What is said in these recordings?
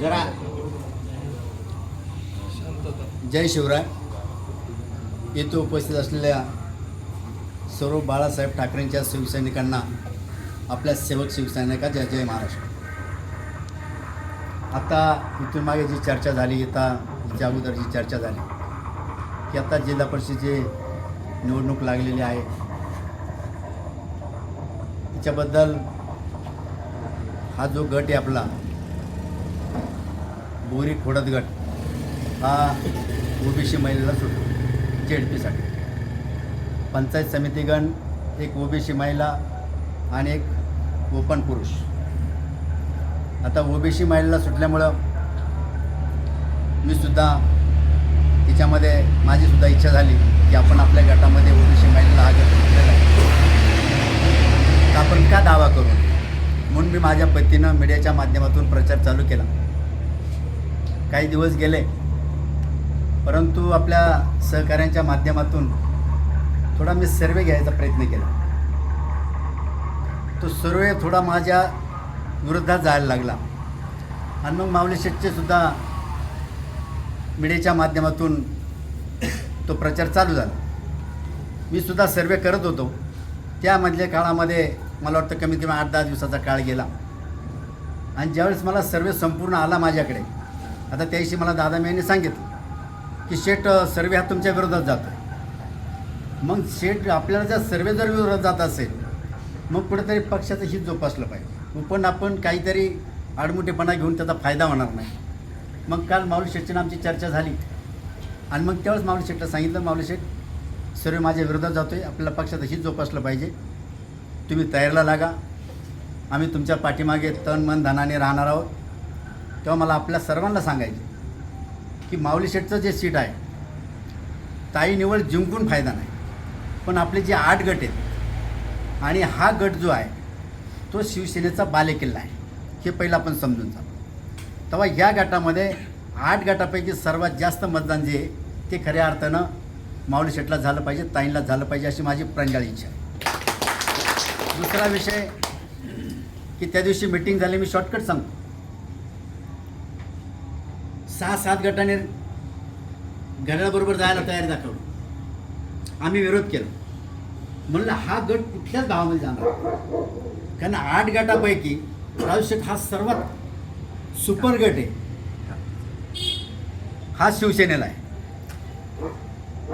जरा जय शिवराय. येथे उपस्थित असलेल्या सर्व बाळासाहेब ठाकरेंच्या शिवसैनिकांना आपल्या सेवक शिवसैनिका जय जय महाराष्ट्र. आता इथून मागे जी चर्चा झाली आता हिच्या अगोदर जी चर्चा झाली की आता जिल्हा परिषदेची निवडणूक लागलेली आहे. तिच्याबद्दल हा जो गट आहे आपला बोरी हा गट हा ओबीसी महिलेला सुटतो जेडपीसाठी. पंचायत समितीगण एक ओबीसी महिला आणि एक ओपन पुरुष. आता ओबीसी महिलेला सुटल्यामुळं मी सुद्धा तिच्यामध्ये माझी सुद्धा इच्छा झाली की आपण आपल्या गटामध्ये ओबीसी महिलेला हा गट सुटलेला आहे. आपण का दावा करू? म्हणून मी माझ्या पतीनं मीडियाच्या माध्यमातून प्रचार चालू केला. काही दिवस गेले परंतु आपल्या सहकाऱ्यांच्या माध्यमातून थोडा मी सर्वे घ्यायचा प्रयत्न केला. तो सर्वे थोडा माझ्या विरोधात जायला लागला. आणि मग माऊली सुद्धा मीडियाच्या माध्यमातून तो प्रचार चालू झाला. मी सुद्धा सर्वे करत होतो. त्यामधल्या काळामध्ये मला वाटतं कमीत कमी आठ दहा दिवसाचा काळ गेला. आणि ज्यावेळेस मला सर्वे संपूर्ण आला माझ्याकडे आता त्याविषयी मला दादा यांनी सांगितलं की शेट सर्वे हा तुमच्या विरोधात जातो मग शेट आपल्याला जर सर्वे जर विरोधात जात असेल मग कुठेतरी पक्षाचं हित जोपासलं पाहिजे. पण आपण काहीतरी आडमुठेपणा घेऊन त्याचा फायदा होणार नाही. मग काल माऊली शेटची आमची चर्चा झाली. आणि मग त्यावेळेस माऊली शेटला सांगितलं माऊली शेट सर्व माझ्या विरोधात जातो आहे आपल्याला पक्षाचं हित जोपासलं पाहिजे. तुम्ही तयारीला लागा. आम्ही तुमच्या पाठीमागे तन मन धनाने राहणार आहोत. तेव्हा मला आपल्या सर्वांना सांगायचे की माऊली शेटचं जे सीट आहे ताई निवड जिंकून फायदा नाही. पण आपले जे आठ गट आहेत आणि हा गट जो आहे तो शिवसेनेचा बालेकिल्ला आहे. हे पहिलं आपण समजून जा तेव्हा या गटामध्ये आठ गटापैकी सर्वात जास्त मतदान जे आहे ते खऱ्या अर्थानं माऊली शेटला झालं पाहिजे ताईंला झालं पाहिजे अशी माझी प्रांजळ इच्छा आहे. दुसरा विषय की त्या दिवशी मिटिंग झाली मी शॉर्टकट सांगतो. सहा सात गटाने घड्याळाबरोबर जायला तयारी दाखवली. आम्ही विरोध केला. म्हणलं हा गट कुठल्याच गावामध्ये जाणार. कारण आठ गटापैकी राजशेठ हा सर्वात सुपर गट आहे. हा शिवसेनेला आहे.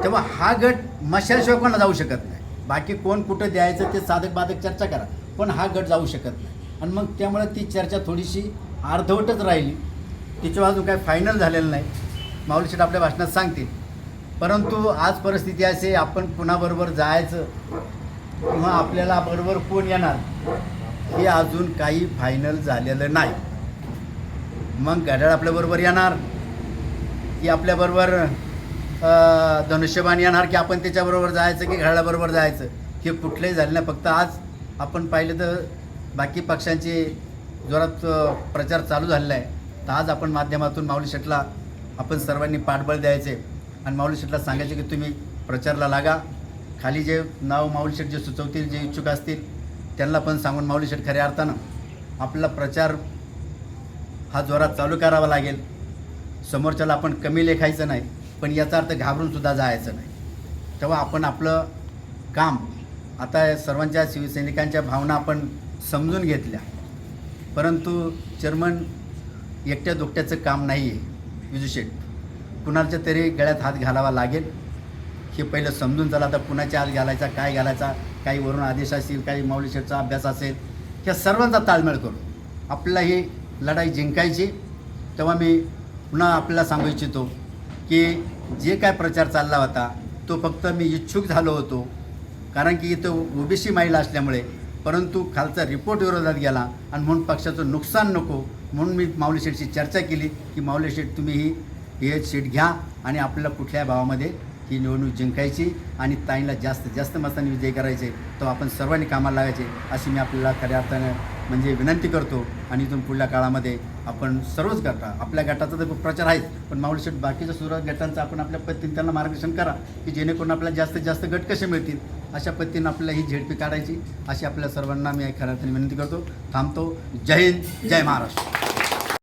तेव्हा हा गट मशालशिवाय कोणाला जाऊ शकत नाही. बाकी कोण कुठं द्यायचं ते साधक बाधक चर्चा करा. पण हा गट जाऊ शकत नाही. आणि मग त्यामुळे ती चर्चा थोडीशी अर्धवटच राहिली. तिच्यावर अजून काय फायनल झालेलं नाही. माऊली शेठ आपल्या भाषणात सांगतील. परंतु आज परिस्थिती असे आपण कुणाबरोबर जायचं किंवा आपल्याला बरोबर कोण येणार हे अजून काही फायनल झालेलं नाही. मग घड्याळ आपल्याबरोबर येणार की आपल्याबरोबर धनुष्यबाण येणार की आपण त्याच्याबरोबर जायचं की घड्याळाबरोबर जायचं हे कुठलंही झालं नाही. फक्त आज आपण पाहिलं तर बाकी पक्षांचे जोरात प्रचार चालू झालेला आहे. तर आज आपण माध्यमातून माऊली शेटला आपण सर्वांनी पाठबळ द्यायचे आणि माऊली शेटला सांगायचे की तुम्ही प्रचारला लागा. खाली जे नाव माऊली शेठ जे सुचवतील जे इच्छुक असतील त्यांना पण सांगून माऊली शेठ खऱ्या अर्थानं आपला प्रचार हा जोरात चालू करावा लागेल. समोरच्याला आपण कमी लेखायचं नाही पण याचा अर्थ घाबरून सुद्धा जायचं नाही. तेव्हा आपण आपलं काम आता सर्वांच्या शिवसैनिकांच्या भावना आपण समजून घेतल्या. परंतु चेअरमन एकट्या दुकट्याचं काम नाही आहे. विजूशेठ कुणाच्या तरी गळ्यात हात घालावा लागेल? हे पहिलं समजून चला आता कुणाच्या हात घालायचा काय घालायचा काही वरून आदेश असतील काही माऊलीशेठचा अभ्यास असेल ह्या सर्वांचा ताळमेळ करू. आपल्याला ही लढाई जिंकायची तेव्हा मी पुन्हा आपल्याला सांगू इच्छितो की जे काय प्रचार चालला होता तो फक्त मी इच्छुक झालो होतो. कारण की इथं ओबीसी महिला असल्यामुळे परंतु खालचा रिपोर्ट विरोधात गेला आणि म्हणून पक्षाचं नुकसान नको म्हणून मी माऊली शेठशी चर्चा केली की माऊली शेठ तुम्ही ही हे सीट घ्या आणि आपल्याला कुठल्या भावामध्ये ही निवडणूक जिंकायची आणि ताईंला जास्त जास्त मतांनी विजय करायचे तो आपण सर्वांनी कामाला लागायचे अशी मी आपल्याला खऱ्या अर्थानं म्हणजे विनंती करतो आणि इथून पुढल्या काळामध्ये आपण सर्वच गटा आपल्या गटाचा तर प्रचार आहेच पण माऊलशेठ बाकीच्या सुरुवात गटांचं आपण आपल्या पद्धतीने त्यांना मार्गदर्शन करा की जेणेकरून आपल्याला जास्तीत जास्त गट कसे मिळतील अशा पद्धतीनं आपल्याला ही झेडपी काढायची अशी आपल्या सर्वांना मी खऱ्या विनंती करतो थांबतो. जय हिंद जय महाराष्ट्र.